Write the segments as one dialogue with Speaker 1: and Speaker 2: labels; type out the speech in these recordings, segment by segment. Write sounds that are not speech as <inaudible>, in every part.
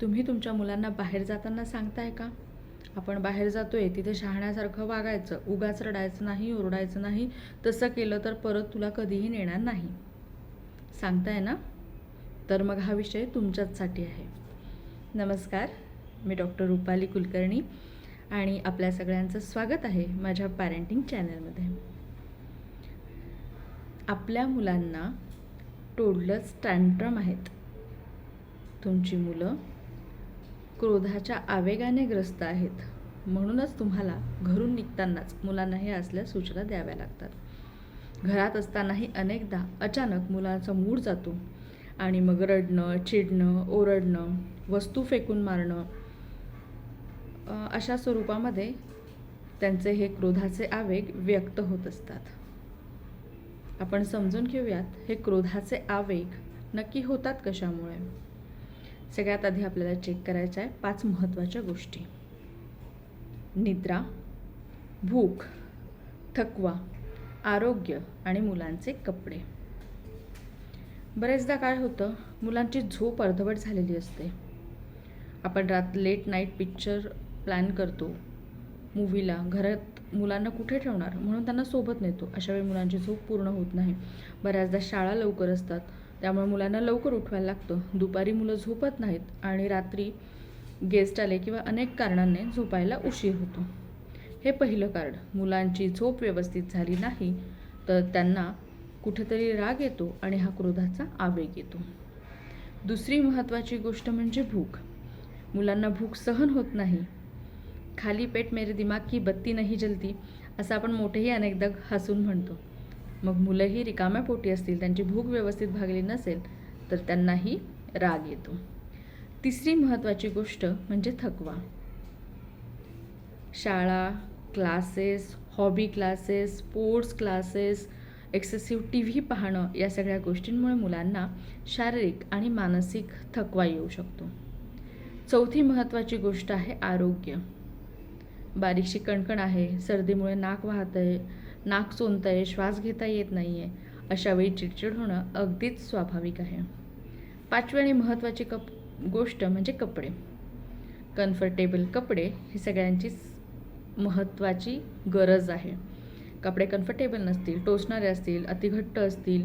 Speaker 1: तुम्ही तुमच्या मुलांना बाहेर जाताना सांगताय का? आपण बाहेर जातोय तिथे शहाण्यासारखं वागायचं उगाच रडायचं नाही ओरडायचं नाही तसं केलं तर परत तुला कधीही नेणार नाही. सांगताय ना? तर मग हा विषय तुमच्याचसाठी आहे. नमस्कार मी डॉक्टर रुपाली कुलकर्णी आणि आपल्या सगळ्यांचं स्वागत आहे माझ्या पॅरेंटिंग चॅनलमध्ये. आपल्या मुलांना टोडलंच टँट्रम आहेत. तुमची मुलं क्रोधाच्या आवेगाने ग्रस्त आहेत. म्हणूनच तुम्हाला घरून निघतानाच मुलांना हे असल्या सूचना द्याव्या लागतात. घरात असतानाही अनेकदा अचानक मुलांचा मूड जातो आणि मग रडणं चिडणं ओरडणं वस्तू फेकून मारणं अशा स्वरूपामध्ये त्यांचे हे क्रोधाचे आवेग व्यक्त होत असतात. आपण समजून घेऊयात हे क्रोधाचे आवेग नक्की होतात कशामुळे? सगळ्यात आधी आपल्याला चेक करायचं आहे पाच महत्त्वाच्या गोष्टी. निद्रा भूक थकवा आरोग्य आणि मुलांचे कपडे. बरेचदा काय होतं मुलांची झोप अर्धवट झालेली असते. आपण रात लेट नाईट पिक्चर प्लॅन करतो. मूवीला घरात मुलांना कुठे ठेवणार? म्हणून त्यांना सोबत नेतो. अशावेळी मुलांची झोप पूर्ण होत नाही. बऱ्याचदा शाळा लवकर असतात. त्यामुळे मुलांना लवकर उठवायला लागतं. दुपारी मुलं झोपत नाहीत आणि रात्री गेस्ट आले किंवा अनेक कारणांनी झोपायला उशीर होतो. हे पहिलं कारण मुलांची झोप व्यवस्थित झाली नाही तर त्यांना कुठेतरी राग येतो आणि हा क्रोधाचा आवेग येतो. दुसरी महत्त्वाची गोष्ट म्हणजे भूक. मुलांना भूक सहन होत नाही. खाली पेट मेरे दिमाग की बत्ती नाही जलती असं आपण मोठेही अनेकदा हसून म्हणतो. मग मुलंही रिकाम्या पोटी असतील त्यांची भूक व्यवस्थित भागली नसेल तर त्यांनाही राग येतो. तिसरी महत्त्वाची गोष्ट म्हणजे थकवा. शाळा classes hobby classes sports classes excessive T V पाहणं या सगळ्या गोष्टींमुळे मुलांना शारीरिक आणि मानसिक थकवा येऊ शकतो. चौथी महत्त्वाची गोष्ट आहे आरोग्य. बारीकशी कणकण आहे सर्दीमुळे नाक वाहत आहे नाक चोंत आहे श्वास घेता येत नाही आहे अशावेळी चिडचिड होणं अगदीच स्वाभाविक आहे. पाचवी आणि महत्त्वाची कप गोष्ट म्हणजे कपडे. कम्फर्टेबल कपडे ही सगळ्यांचीच महत्त्वाची गरज आहे. कपडे कम्फर्टेबल नसतील टोचणारे असतील अतिघट्ट असतील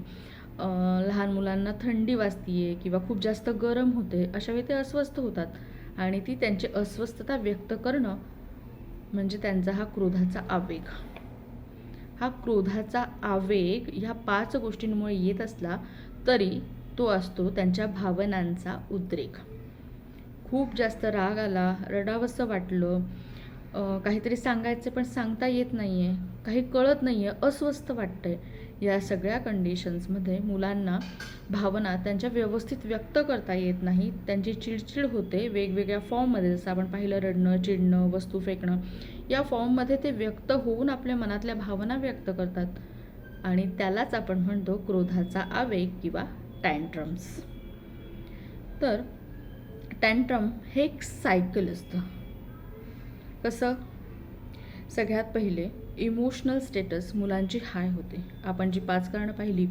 Speaker 1: लहान मुलांना थंडी वाजतीये किंवा खूप जास्त गरम होते अशावेळी ते अस्वस्थ होतात. आणि ती त्यांची अस्वस्थता व्यक्त करणं म्हणजे त्यांचा हा क्रोधाचा आवेग. हा क्रोधाचा आवेग ह्या पाच गोष्टींमुळे येत असला तरी तो असतो त्यांच्या भावनांचा उद्रेक. खूप जास्त राग आला रडावंसं वाटलं काहीतरी सांगायचं पण सांगता येत नाही आहे काही कळत नाही आहे अस्वस्थ वाटतं आहे या सगळ्या कंडिशन्समध्ये मुलांना भावना त्यांच्या व्यवस्थित व्यक्त करता येत नाही त्यांची चिडचिड होते. वेगवेगळ्या फॉर्ममध्ये जसं आपण पाहिलं रडणं चिडणं वस्तू फेकणं. या फॉर्ममध्ये ते व्यक्त होऊन आपल्या मनातल्या भावना व्यक्त करतात. आणि त्यालाच आपण म्हणतो क्रोधाचा आवेग किंवा टँट्रम्स तर टँट्रम हे एक सायकल असतं. कसं? सगळ्यात पहिले इमोशनल स्टेटस मुलांची हाय होते. आपण जी पाच कारणं पाहिली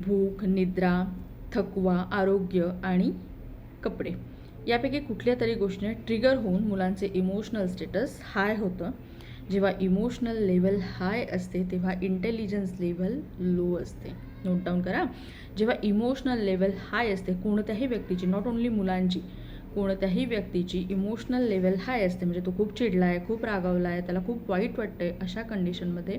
Speaker 1: भूक निद्रा थकवा आरोग्य आणि कपडे. यापैकी कुठल्या तरी गोष्टीने ट्रिगर होऊन मुलांचे इमोशनल स्टेटस हाय होतं. जेव्हा इमोशनल लेवल हाय असते तेव्हा इंटेलिजन्स लेवल लो असते. नोट डाऊन करा. जेव्हा इमोशनल लेवल हाय असते कोणत्याही व्यक्तीची नॉट ओन्ली मुलांची कोणत्याही व्यक्तीची इमोशनल लेवल हाय असते म्हणजे तो खूप चिडला आहे खूप रागावला आहे त्याला खूप वाईट वाटतं आहे अशा कंडिशनमध्ये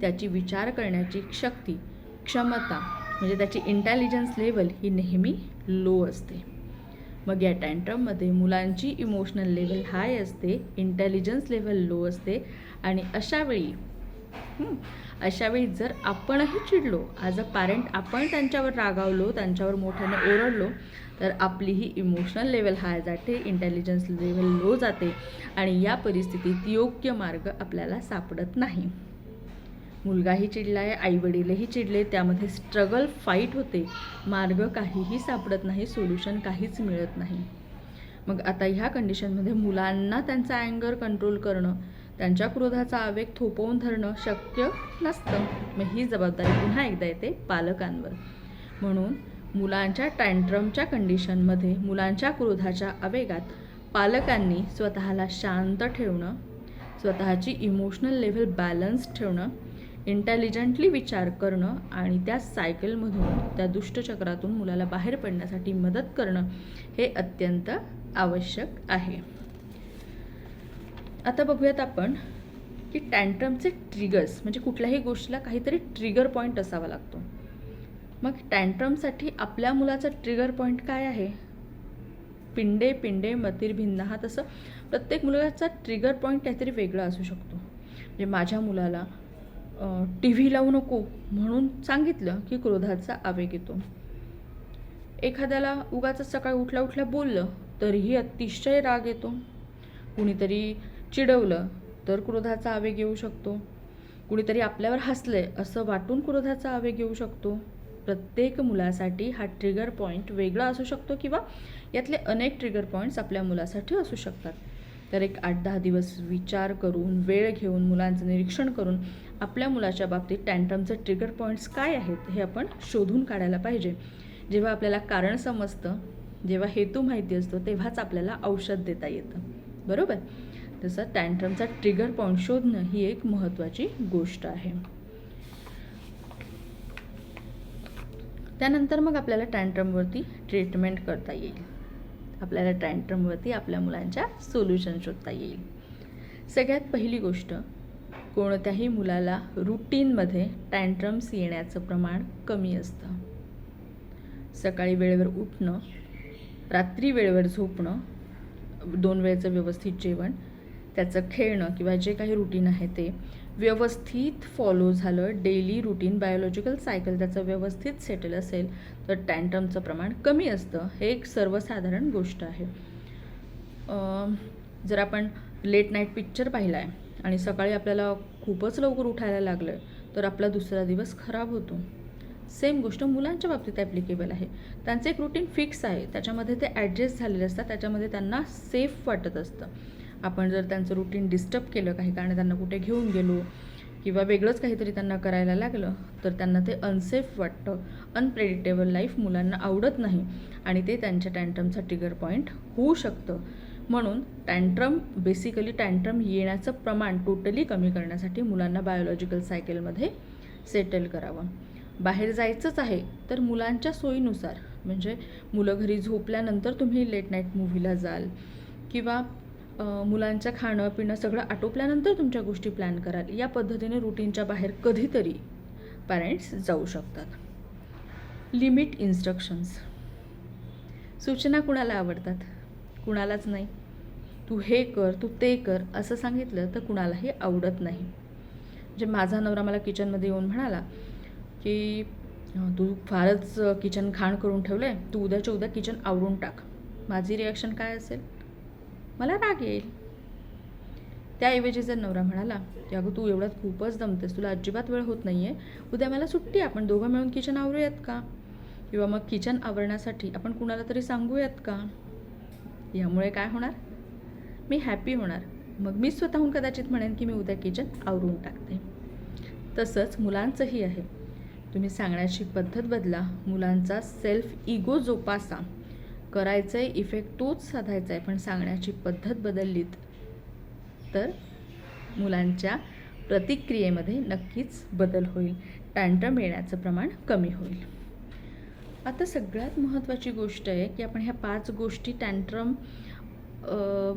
Speaker 1: त्याची विचार करण्याची शक्ती क्षमता म्हणजे त्याची इंटेलिजन्स लेवल ही नेहमी लो असते. मग या टँट्रममध्ये मुलांची इमोशनल लेवल हाय असते इंटेलिजन्स लेवल लो असते आणि अशावेळी अशावेळी जर आपणही चिडलो ॲज अ पॅरेंट आपण त्यांच्यावर रागावलो त्यांच्यावर मोठ्याने ओरडलो तर आपली ही इमोशनल लेवल हाय जाते इंटेलिजन्स लेवल लो जाते आणि या परिस्थितीत योग्य मार्ग आपल्याला सापडत नाही. मुलगाही चिडला आहे आईवडीलही चिडले. त्यामध्ये स्ट्रगल फाईट होते. मार्ग काहीही सापडत नाही सोल्युशन काहीच मिळत नाही. मग आता ह्या कंडिशनमध्ये मुलांना त्यांचा अँगर कंट्रोल करणं त्यांच्या क्रोधाचा आवेग थोपवून धरणं शक्य नसतं. मग ही जबाबदारी पुन्हा एकदा येते पालकांवर. म्हणून मुलांच्या टँट्रमच्या कंडिशनमध्ये मुलांच्या क्रोधाच्या आवेगात पालकांनी स्वतःला शांत ठेवणं स्वतःची इमोशनल लेवल बॅलन्स ठेवणं इंटेलिजंटली विचार करणं आणि त्या सायकलमधून त्या दुष्टचक्रातून मुलाला बाहेर पडण्यासाठी मदत करणं हे अत्यंत आवश्यक आहे. आता बघूयात आपण की टँट्रमचे ट्रिगर्स म्हणजे कुठल्याही गोष्टीला काहीतरी ट्रिगर पॉईंट असावा लागतो. मग टँट्रमसाठी आपल्या मुलाचा ट्रिगर पॉईंट काय आहे? पिंडे पिंडे मतीर भिन्न हा तसं प्रत्येक मुलाचा ट्रिगर पॉईंट काहीतरी वेगळा असू शकतो. म्हणजे माझ्या मुलाला टी व्ही लावू नको म्हणून सांगितलं की क्रोधाचा आवेग येतो. एखाद्याला उगाच सकाळी उठल्या उठल्या बोललं तरीही अतिशय राग येतो. कुणीतरी चिडवलं तर क्रोधाचा आवेग येऊ शकतो. कुणीतरी आपल्यावर हसले असं वाटून क्रोधाचा आवेग येऊ शकतो. प्रत्येक मुलासाठी हा ट्रिगर पॉईंट वेगळा असू शकतो किंवा यातले अनेक ट्रिगर पॉईंट्स आपल्या मुलासाठी असू शकतात. तर एक आठ दहा दिवस विचार करून वेळ घेऊन मुलांचं निरीक्षण करून आपल्या मुलाच्या बाबतीत टँट्रमचे ट्रिगर पॉईंट्स काय आहेत हे आपण शोधून काढायला पाहिजे. जेव्हा आपल्याला कारण समजतं जेव्हा हेतू माहिती असतो तेव्हाच आपल्याला औषध देता येतं. बरोबर? तसं टँट्रमचा ट्रिगर पॉईंट शोधणं ही एक महत्त्वाची गोष्ट आहे. त्यानंतर मग आपल्याला टँट्रमवरती ट्रीटमेंट करता येईल. आपल्याला टँट्रमवरती आपल्या मुलांच्या सोल्युशन शोधता येईल. सगळ्यात पहिली गोष्ट कोणत्याही मुलाला रुटीनमध्ये टँट्रम्स येण्याचं प्रमाण कमी असतं. सकाळी वेळेवर उठणं रात्री वेळेवर झोपणं दोन वेळेचं व्यवस्थित जेवण त्याचं खेळणं किंवा जे काही रुटीन आहे ते व्यवस्थित फॉलो झालं. डेली रुटीन बायोलॉजिकल सायकल त्याचं व्यवस्थित सेटल असेल तर टँट्रमचं प्रमाण कमी असतं. हे एक सर्वसाधारण गोष्ट आहे. जर आपण लेट नाईट पिक्चर पाहिला आहे आणि सकाळी आपल्याला खूपच लवकर उठायला लागलं आहे तर आपला दुसरा दिवस खराब होतो. सेम गोष्ट मुलांच्या बाबतीत ॲप्लिकेबल आहे. त्यांचं एक रुटीन फिक्स आहे. त्याच्यामध्ये ते ॲडजस्ट झालेले असतात. त्याच्यामध्ये त्यांना सेफ वाटत असतं. आपण जर त्यांचं रुटीन डिस्टर्ब केलं काही कारण त्यांना कुठे घेऊन गेलो किंवा वेगळंच काहीतरी त्यांना करायला लागलं तर त्यांना ते अनसेफ वाटतं. अनप्रेडिक्टेबल लाईफ मुलांना आवडत नाही आणि ते त्यांच्या टँट्रमचा ट्रिगर पॉईंट होऊ शकतं. म्हणून टँट्रम बेसिकली टँट्रम येण्याचं प्रमाण टोटली कमी करण्यासाठी मुलांना बायोलॉजिकल सायकलमध्ये सेटल करावं. बाहेर जायचंच आहे तर मुलांच्या सोयीनुसार म्हणजे मुलं घरी झोपल्यानंतर तुम्ही लेट नाईट मूव्हीला जाल किंवा मुलांचं खाणं पिणं सगळं आटोपल्यानंतर तुमच्या गोष्टी प्लॅन कराल. या पद्धतीने रुटीनच्या बाहेर कधीतरी पॅरेंट्स जाऊ शकतात. लिमिट इन्स्ट्रक्शन्स सूचना कुणाला आवडतात? कुणालाच नाही. तू हे कर तू ते कर असं सांगितलं तर कुणालाही आवडत नाही. म्हणजे माझा नवरा मला किचनमध्ये येऊन म्हणाला की तू फारच किचन घाण करून ठेवलं आहे तू उद्याच्या उद्या किचन आवरून टाक. माझी रिॲक्शन काय असेल? मला राग येईल. त्याऐवजी जर नवरा म्हणाला की अगं तू एवढ्यात खूपच दमतेस तुला अजिबात वेळ होत नाही आहे उद्या मला सुट्टी आपण दोघं मिळून किचन आवरूयात का? किंवा मग किचन आवरण्यासाठी आपण कुणाला तरी सांगूयात का? यामुळे काय होणार? मी हॅपी होणार. मग मी स्वतःहून कदाचित म्हणेन की मी उद्या किचन आवरून टाकते. तसंच मुलांचंही आहे. तुम्ही सांगण्याची पद्धत बदला. मुलांचा सेल्फ इगो जोपासा. करायचं आहे इफेक्ट तोच साधायचा आहे पण सांगण्याची पद्धत बदललीत तर मुलांच्या प्रतिक्रियेमध्ये नक्कीच बदल होईल. टँट्रम येण्याचं प्रमाण कमी होईल. आता सगळ्यात महत्त्वाची गोष्ट आहे की आपण ह्या पाच गोष्टी टँट्रम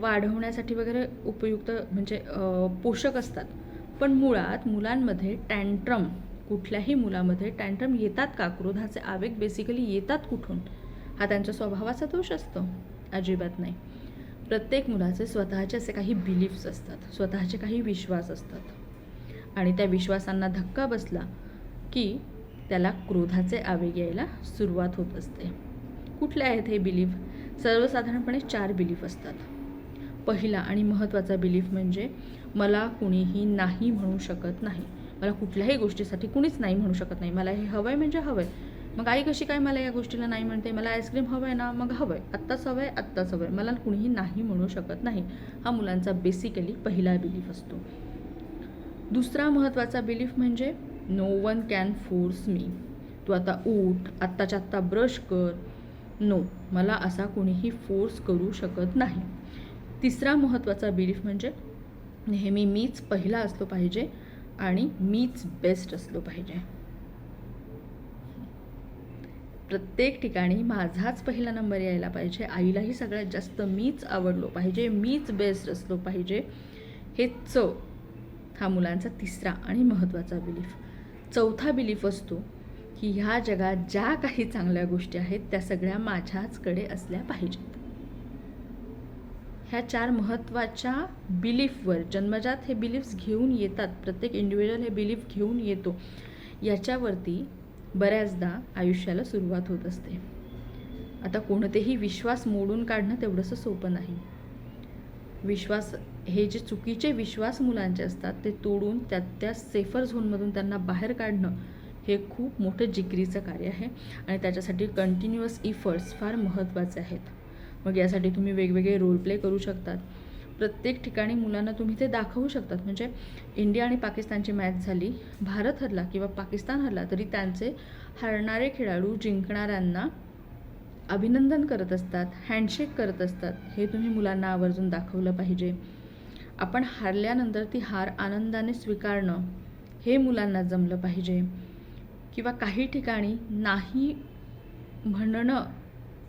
Speaker 1: वाढवण्यासाठी वगैरे उपयुक्त म्हणजे पोषक असतात. पण मुळात मुलांमध्ये टँट्रम कुठल्याही मुलामध्ये टँट्रम येतात का? क्रोधाचे आवेग बेसिकली येतात कुठून? हा त्यांच्या स्वभावाचा दोष असतो. अजिबात नाही. प्रत्येक मुलाचे स्वतःचे असे काही बिलीफ्स असतात. स्वतःचे काही विश्वास असतात. आणि त्या विश्वासांना धक्का बसला की त्याला क्रोधाचे आवेग यायला सुरुवात होत असते. कुठले आहेत हे बिलीफ सर्वसाधारणपणे चार बिलीफ असतात. पहिला आणि महत्त्वाचा बिलीफ म्हणजे मला कुणीही नाही म्हणू शकत नाही. मला कुठल्याही गोष्टीसाठी कुणीच नाही म्हणू शकत नाही. मला हे हवं आहे म्हणजे हवं आहे मग आई कशी काय मला या गोष्टीला नाही म्हणते? मला आईस्क्रीम हवं आहे ना मग हवं आहे आत्ताच हवं आहे आत्ताच हवं आहे मला कुणीही नाही म्हणू शकत नाही. हा मुलांचा बेसिकली पहिला बिलीफ असतो. दुसरा महत्त्वाचा बिलीफ म्हणजे नो वन कॅन फोर्स मी तू आता उठ आत्ताच्या आत्ता ब्रश कर. नो मला असा कोणीही फोर्स करू शकत नाही. तिसरा महत्त्वाचा बिलीफ म्हणजे नेहमी मीच पहिला असलो पाहिजे आणि मीच बेस्ट असलो पाहिजे. प्रत्येक ठिकाणी माझाच पहिला नंबर यायला पाहिजे. आईलाही सगळ्यात जास्त मीच आवडलो पाहिजे मीच बेस्ट असलो पाहिजे. हे चव हा मुलांचा तिसरा आणि महत्त्वाचा बिलीफ चौथा बिलीफ असतो की ह्या जगात ज्या काही चांगल्या गोष्टी आहेत त्या सगळ्या माझ्याचकडे असल्या पाहिजेत. ह्या चार महत्त्वाच्या बिलीफवर जन्मजात हे बिलीफ्स घेऊन येतात प्रत्येक इंडिव्हिज्युअल हे बिलीफ घेऊन येतो. याच्यावरती बऱ्याचदा आयुष्याला सुरुवात होत असते. आता कोणतेही विश्वास मोडून काढणं तेवढंसं सोपं नाही. विश्वास हे जे चुकीचे विश्वास मुलांचे असतात ते तोडून त्या त्या सेफर झोनमधून त्यांना बाहेर काढणं हे खूप मोठं जिकरीचं कार्य आहे आणि त्याच्यासाठी कंटिन्युअस इफर्ट्स फार महत्त्वाचे आहेत. मग यासाठी तुम्ही वेगवेगळे रोल प्ले करू शकतात. प्रत्येक ठिकाणी मुलांना तुम्ही ते दाखवू शकतात. म्हणजे इंडिया आणि पाकिस्तानची मॅच झाली भारत हरला किंवा पाकिस्तान हरला तरी त्यांचे हरणारे खेळाडू जिंकणाऱ्यांना अभिनंदन करत असतात हँडशेक करत असतात. हे तुम्ही मुलांना आवर्जून दाखवलं पाहिजे. आपण हारल्यानंतर ती हार आनंदाने स्वीकारणं हे मुलांना जमलं पाहिजे. किंवा काही ठिकाणी नाही म्हणणं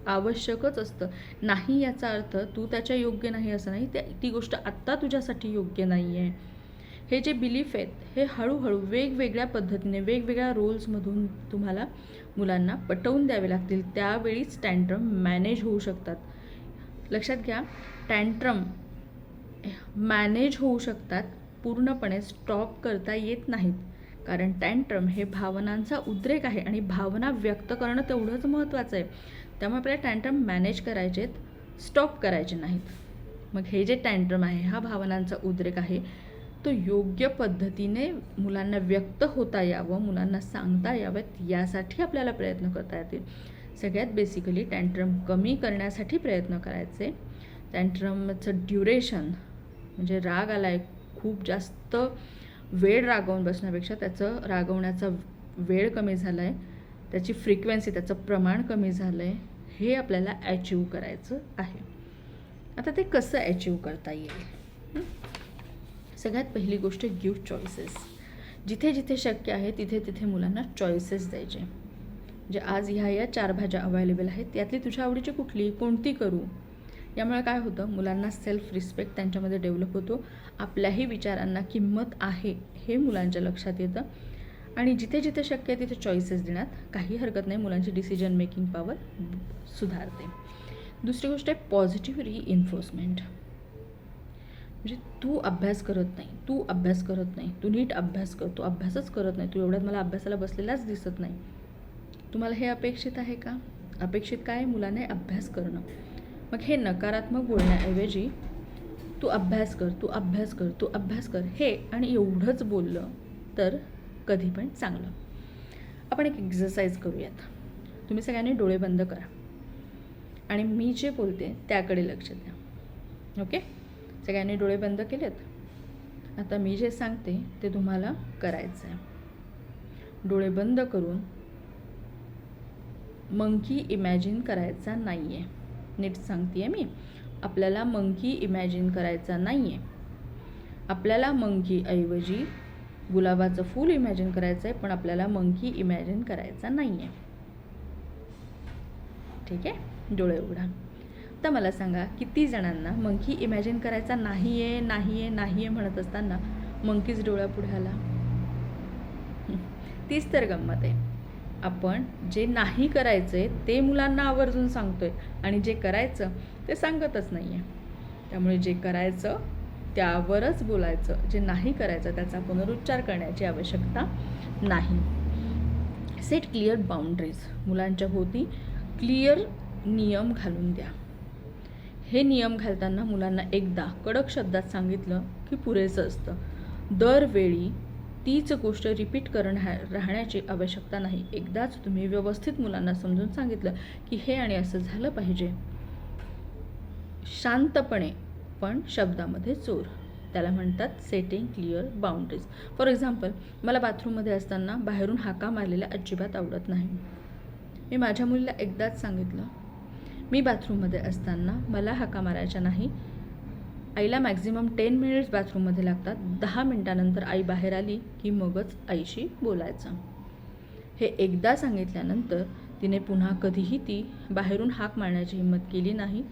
Speaker 1: आवश्यकच असतं. नाही याचा अर्थ तू त्याच्या योग्य नाही असं नाही. त्या ती गोष्ट आत्ता तुझ्यासाठी योग्य नाही आहे हे जे बिलीफ आहेत हे हळूहळू वेगवेगळ्या पद्धतीने वेगवेगळ्या रोल्समधून तुम्हाला मुलांना पटवून द्यावे लागतील. त्यावेळीच टँट्रम मॅनेज होऊ शकतात. लक्षात घ्या टँट्रम मॅनेज होऊ शकतात पूर्णपणे स्टॉप करता येत नाहीत. कारण टँट्रम हे भावनांचा उद्रेक आहे आणि भावना व्यक्त करणं तेवढंच महत्त्वाचं आहे. त्यामुळे आपल्याला टँट्रम मॅनेज करायचेत स्टॉप करायचे नाहीत. मग हे जे टँट्रम आहे हा भावनांचा उद्रेक आहे तो योग्य पद्धतीने मुलांना व्यक्त होता यावं मुलांना सांगता यावेत यासाठी आपल्याला प्रयत्न करता येतील. सगळ्यात बेसिकली टँट्रम कमी करण्यासाठी प्रयत्न करायचे. टँट्रमचं ड्युरेशन म्हणजे राग आला आहे खूप जास्त वेळ रागवून बसण्यापेक्षा त्याचं रागवण्याचा वेळ कमी झाला आहे त्याची फ्रिक्वेन्सी त्याचं प्रमाण कमी झालं आहे हे आपल्याला अचीव करायचं आहे. आता ते कसं अचीव करता येईल? सगळ्यात पहिली गोष्ट गिव्ह चॉईसेस जिथे जिथे शक्य आहे तिथे तिथे मुलांना चॉईसेस द्यायचे. म्हणजे आज ह्या या चार भाज्या अवेलेबल आहेत त्यातली तुझ्या आवडीची कुठली कोणती करू? यामुळे काय होतं? मुलांना सेल्फ रिस्पेक्ट त्यांच्यामध्ये डेव्हलप होतो. आपल्याही विचारांना किंमत आहे हे मुलांच्या लक्षात येतं. आणि जिथे जिथे शक्य आहे तिथे चॉईसेस देण्यात काही हरकत नाही. मुलांची डिसिजन मेकिंग पॉवर सुधारते. दुसरी गोष्ट आहे पॉझिटिव्ह रिइन्फोर्समेंट म्हणजे तू अभ्यास करत नाही तू अभ्यास करत नाही तू नीट अभ्यास कर तू अभ्यासच करत नाही तू एवढ्यात मला अभ्यासाला बसलेलाच दिसत नाही. तुम्हाला हे अपेक्षित आहे का? अपेक्षित काय? मुलाने अभ्यास करणं. मग हे नकारात्मक बोलण्याऐवजी तू अभ्यास कर तू अभ्यास कर तू अभ्यास कर. हे आणि एवढंच बोललं तर कधी पण चांगलं. आपण एक एक्झरसाईज करूयात. तुम्ही सगळ्यांनी डोळे बंद करा. आणि मी जे बोलते त्याकडे लक्ष द्या. ओके? सगळ्यांनी डोळे बंद केलेत? आता मी जे सांगते ते तुम्हाला करायचं आहे डोळे बंद करून मंकी इमॅजिन करायचा नाही आहे नीट सांगते आहे मी. आपल्याला मंकी इमॅजिन करायचा नाही आहे आपल्याला मंकीऐवजी गुलाबाचं फूल इमॅजिन करायचं आहे पण आपल्याला मंकी इमॅजिन करायचा नाही आहे ठीक आहे? डोळे उघडा. तर मला सांगा किती जणांना मंकी इमॅजिन करायचा नाही आहे नाही आहे नाही आहे म्हणत असताना मंकीज डोळ्यापुढे आला <laughs> तीच तर गंमत आहे. आपण जे नाही करायचं आहे ते मुलांना आवर्जून सांगतोय आणि जे करायचं ते सांगतच नाही आहे त्यामुळे जे करायचं त्यावरच बोलायचं जे नाही करायचं त्याचा पुनरुच्चार करण्याची आवश्यकता नाही. सेट क्लिअर बाउंड्रीज मुलांच्या भोवती क्लिअर नियम घालून द्या. हे नियम घालताना मुलांना एकदा कडक शब्दात सांगितलं की पुरेसं असतं. दरवेळी तीच गोष्ट रिपीट करण राहण्याची आवश्यकता नाही. एकदाच तुम्ही व्यवस्थित मुलांना समजून सांगितलं की हे आणि असं झालं पाहिजे. शांतपणे पण शब्दामध्ये चोर. त्याला म्हणतात setting clear boundaries for example मला बाथरूममध्ये असताना बाहेरून हाका मारलेल्या अजिबात आवडत नाही. मी माझ्या मुलीला एकदाच सांगितलं मी बाथरूममध्ये असताना मला हाका मारायच्या नाही. आईला मॅक्झिमम टेन मिनिट्स बाथरूममध्ये लागतात. दहा मिनटानंतर आई बाहेर आली की मगच आईशी बोलायचं. हे एकदा सांगितल्यानंतर तिने पुन्हा कधीही ती बाहेरून हाक मारण्याची हिंमत केली नाही.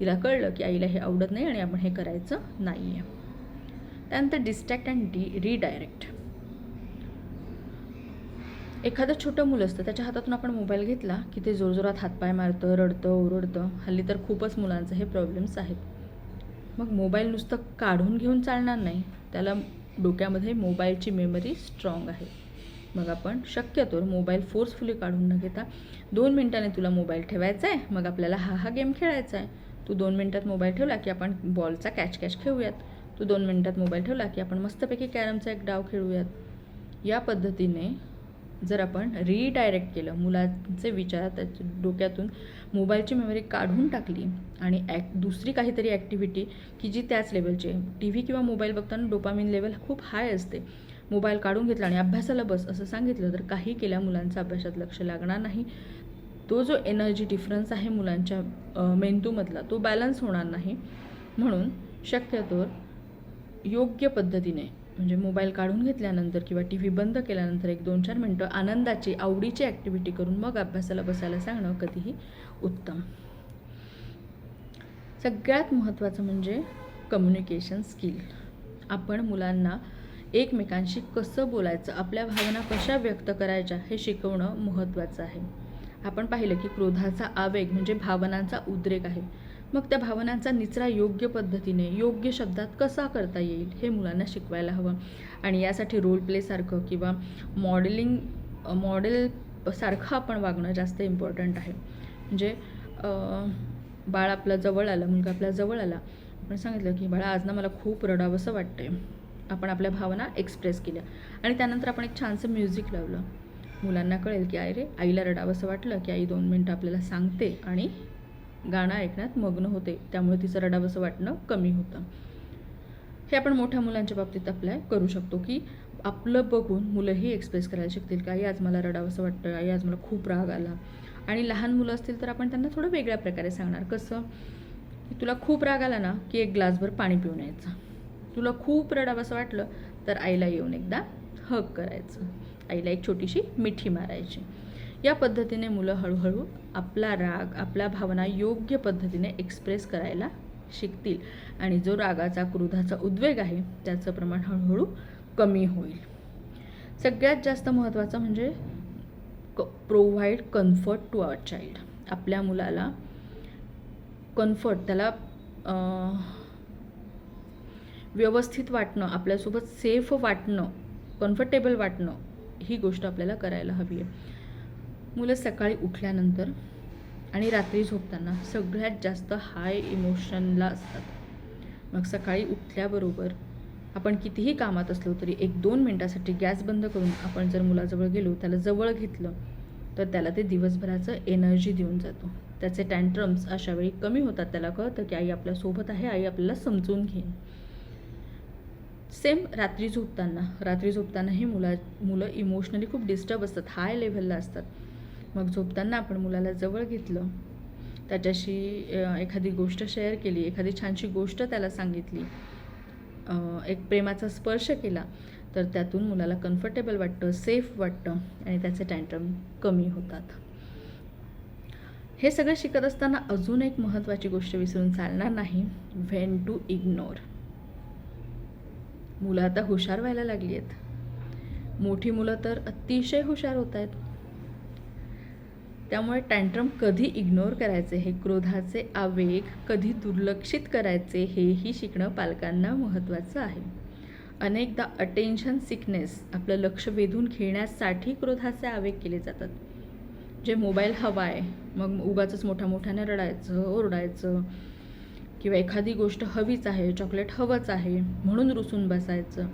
Speaker 1: तिला कळलं की आईला हे आवडत नाही आणि आपण हे करायचं नाही आहे त्यानंतर डिस्ट्रॅक्ट अँड डी रिडायरेक्ट एखादं छोटं मुलं असतं त्याच्या हातातून आपण मोबाईल घेतला की ते जोरजोरात हातपाय मारतं रडतं ओरडतं. हल्ली तर खूपच मुलांचं हे प्रॉब्लेम्स आहेत. मग मोबाईल नुसतं काढून घेऊन चालणार नाही त्याला डोक्यामध्ये मोबाईलची मेमरी स्ट्रॉंग आहे. मग आपण शक्यतो मोबाईल फोर्सफुली काढून न घेता दोन मिनटाने तुला मोबाईल ठेवायचा आहे मग आपल्याला हा हा गेम खेळायचा आहे तू दोन मिनटात मोबाईल ठेवला की आपण बॉलचा कॅच कॅच खेळूयात. तू दोन मिनटात मोबाईल ठेवला की आपण मस्तपैकी कॅरमचा एक डाव खेळूयात. या पद्धतीने जर आपण रिडायरेक्ट केलं मुलांचे विचार त्याच्या डोक्यातून मोबाईलची मेमरी काढून टाकली आणि ॲक् दुसरी काहीतरी ॲक्टिव्हिटी की जी त्याच लेवलची आहे. टी व्ही किंवा मोबाईल बघताना डोपामिन लेवल खूप हाय असते. मोबाईल काढून घेतला आणि अभ्यासाला बस असं सांगितलं तर काही केल्या मुलांचं अभ्यासात लक्ष लागणार नाही. तो जो एनर्जी डिफरन्स आहे मुलांच्या मेंदूमधला तो बॅलन्स होणार नाही. म्हणून शक्यतोवर योग्य पद्धतीने म्हणजे मोबाईल काढून घेतल्यानंतर किंवा टी व्ही बंद केल्यानंतर एक दोन चार मिनटं आनंदाची आवडीची ॲक्टिव्हिटी करून मग अभ्यासाला बसायला सांगणं कधीही उत्तम. सगळ्यात महत्त्वाचं म्हणजे कम्युनिकेशन स्किल आपण मुलांना एकमेकांशी कसं बोलायचं आपल्या भावना कशा व्यक्त करायच्या हे शिकवणं महत्त्वाचं आहे. आपण पाहिलं की क्रोधाचा आवेग म्हणजे भावनांचा उद्रेक आहे. मग त्या भावनांचा निचरा योग्य पद्धतीने योग्य शब्दात कसा करता येईल हे मुलांना शिकवायला हवं. आणि यासाठी रोल प्लेसारखं किंवा मॉडेलिंग मॉडेल सारखं आपण वागणं जास्त इम्पॉर्टंट आहे. म्हणजे बाळ आपल्या जवळ आलं मुलगा आपल्या जवळ आला आपण सांगितलं की बाळा आज ना मला खूप रडावंसं वाटतंय. आपण आपल्या भावना एक्सप्रेस केल्या. आणि त्यानंतर आपण एक छानसं म्युझिक लावलं. मुलांना कळेल की अरे आईला रडावंसं वाटलं की आई दोन मिनटं आपल्याला सांगते आणि गाणं ऐकण्यात मग्न होते. त्यामुळे तिचं रडावंसं वाटणं कमी होतं. हे आपण मोठ्या मुलांच्या बाबतीत अप्लाय करू शकतो की आपलं बघून मुलंही एक्सप्रेस करायला शिकतील की आई आज मला रडावंसं वाटतं आई आज मला खूप राग आला. आणि लहान मुलं असतील तर आपण त्यांना थोडं वेगळ्या प्रकारे सांगणार. कसं? की तुला खूप राग आला ना की एक ग्लासभर पाणी पिऊन यायचं. तुला खूप रडावंसं वाटलं तर आईला येऊन एकदा हग करायचं. आईला एक छोटीशी मिठी मारायची. या पद्धतीने मुलं हळूहळू आपला राग आपल्या भावना योग्य पद्धतीने एक्सप्रेस करायला शिकतील. आणि जो रागाचा क्रोधाचा उद्वेग आहे त्याचं प्रमाण हळूहळू कमी होईल. सगळ्यात जास्त महत्त्वाचं म्हणजे क provide comfort to our child आपल्या मुलाला कम्फर्ट त्याला व्यवस्थित वाटणं आपल्यासोबत सेफ वाटणं कम्फर्टेबल वाटणं ही गोष्ट आपल्याला करायला हवी आहे. मुलं सकाळी उठल्यानंतर आणि रात्री झोपताना सगळ्यात जास्त हाय इमोशनला असतात. मग सकाळी उठल्याबरोबर आपण कितीही कामात असलो तरी एक दोन मिनटासाठी गॅस बंद करून आपण जर मुलाजवळ गेलो त्याला जवळ घेतलं तर त्याला ते दिवसभराचं एनर्जी देऊन जातो. त्याचे टँट्रम्स अशावेळी कमी होतात. त्याला कळतं की आई आपल्यासोबत आहे आई आपल्याला समजून घेईन सेम रात्री झोपताना रात्री झोपतानाही मुला मुलं इमोशनली खूप डिस्टर्ब असतात हाय लेव्हलला असतात. मग झोपताना आपण मुलाला जवळ घेतलं त्याच्याशी एखादी गोष्ट शेअर केली एखादी छानशी गोष्ट त्याला सांगितली एक प्रेमाचा स्पर्श केला तर त्यातून मुलाला कम्फर्टेबल वाटतं सेफ वाटतं आणि त्याचे टँट्रम कमी होतात. हे सगळं शिकत असताना अजून एक महत्त्वाची गोष्ट विसरून चालणार नाही व्हेन टू इग्नोर मुलं आता हुशार व्हायला लागली आहेत मोठी मुलं तर अतिशय हुशार होत आहेत त्यामुळे टँट्रम कधी इग्नोर करायचे हे क्रोधाचे आवेग कधी दुर्लक्षित करायचे हेही शिकणं पालकांना महत्त्वाचं आहे. अनेकदा अटेन्शन सिकनेस आपलं लक्ष वेधून घेण्यासाठी क्रोधाचे आवेग केले जातात. जे मोबाईल हवा आहे मग उगाच मोठ्या मोठ्याने रडायचं ओरडायचं किंवा एखादी गोष्ट हवीच आहे चॉकलेट हवंच आहे म्हणून रुसून बसायचं.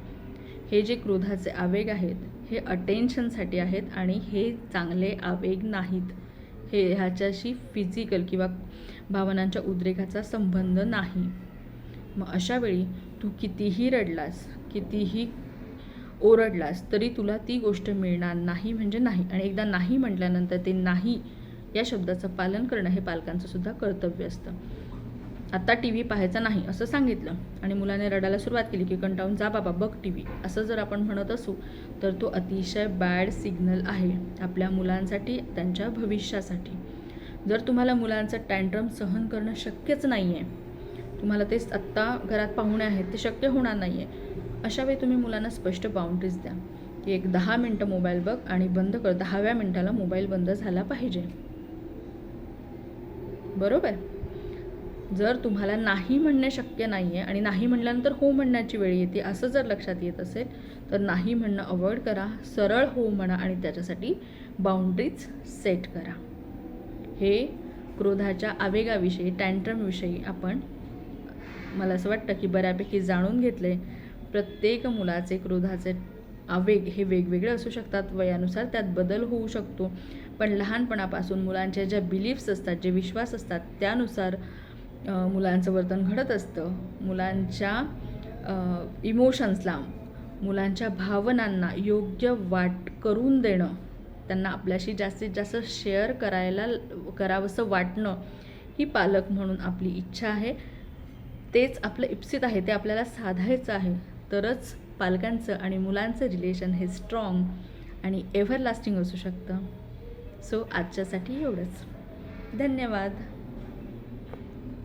Speaker 1: हे जे क्रोधाचे आवेग आहेत हे अटेन्शनसाठी आहेत आणि हे चांगले आवेग नाहीत. हे ह्याच्याशी फिजिकल किंवा भावनांच्या उद्रेकाचा संबंध नाही. मग अशा वेळी तू कितीही रडलास कितीही ओरडलास तरी तुला ती गोष्ट मिळणार नाही म्हणजे नाही. आणि एकदा नाही म्हटल्यानंतर ते नाही या शब्दाचं पालन करणं हे पालकांचं सुद्धा कर्तव्य असतं. आता टी व्ही पाहायचा नाही असं सांगितलं. आणि मुलाने रडायला सुरुवात केली की कंटाळून जा बाबा बघ टी व्ही असं जर आपण म्हणत असू तर तो अतिशय बॅड सिग्नल आहे आपल्या मुलांसाठी त्यांच्या भविष्यासाठी. जर तुम्हाला मुलांचं टँट्रम सहन करणं शक्यच नाही आहे तुम्हाला तेच आत्ता घरात पाहुणे आहेत ते शक्य होणार नाही आहे अशा वेळी तुम्ही मुलांना स्पष्ट बाउंड्रीज द्या. की एक दहा मिनटं मोबाईल बघ आणि बंद कर दहाव्या मिनटाला मोबाईल बंद झाला पाहिजे. बरोबर? जर तुम्हाला नाही म्हणणे शक्य नाही आहे आणि नाही म्हणल्यानंतर हो म्हणण्याची वेळ येते असं जर लक्षात येत असेल तर नाही म्हणणं अवॉइड करा सरळ हो म्हणा आणि त्याच्यासाठी बाउंड्रीज सेट करा. हे क्रोधाच्या आवेगाविषयी टँट्रमविषयी आपण मला असं वाटतं की बऱ्यापैकी जाणून घेतले प्रत्येक मुलाचे क्रोधाचे आवेग हे वेगवेगळे असू शकतात वयानुसार त्यात बदल होऊ शकतो. पण लहानपणापासून मुलांच्या ज्या बिलीफ्स असतात जे विश्वास असतात त्यानुसार मुलांचं वर्तन घडत असतं. मुलांच्या इमोशन्सला मुलांच्या भावनांना योग्य वाट करून देणं त्यांना आपल्याशी जास्तीत जास्त शेअर करायला करावंसं वाटणं ही पालक म्हणून आपली इच्छा आहे. तेच आपलं इप्सित आहे ते आपल्याला साधायचं आहे. तरच पालकांचं आणि मुलांचं रिलेशन हे स्ट्रॉंग आणि एव्हरलास्टिंग असू शकतं. सो आजच्यासाठी एवढंच. धन्यवाद.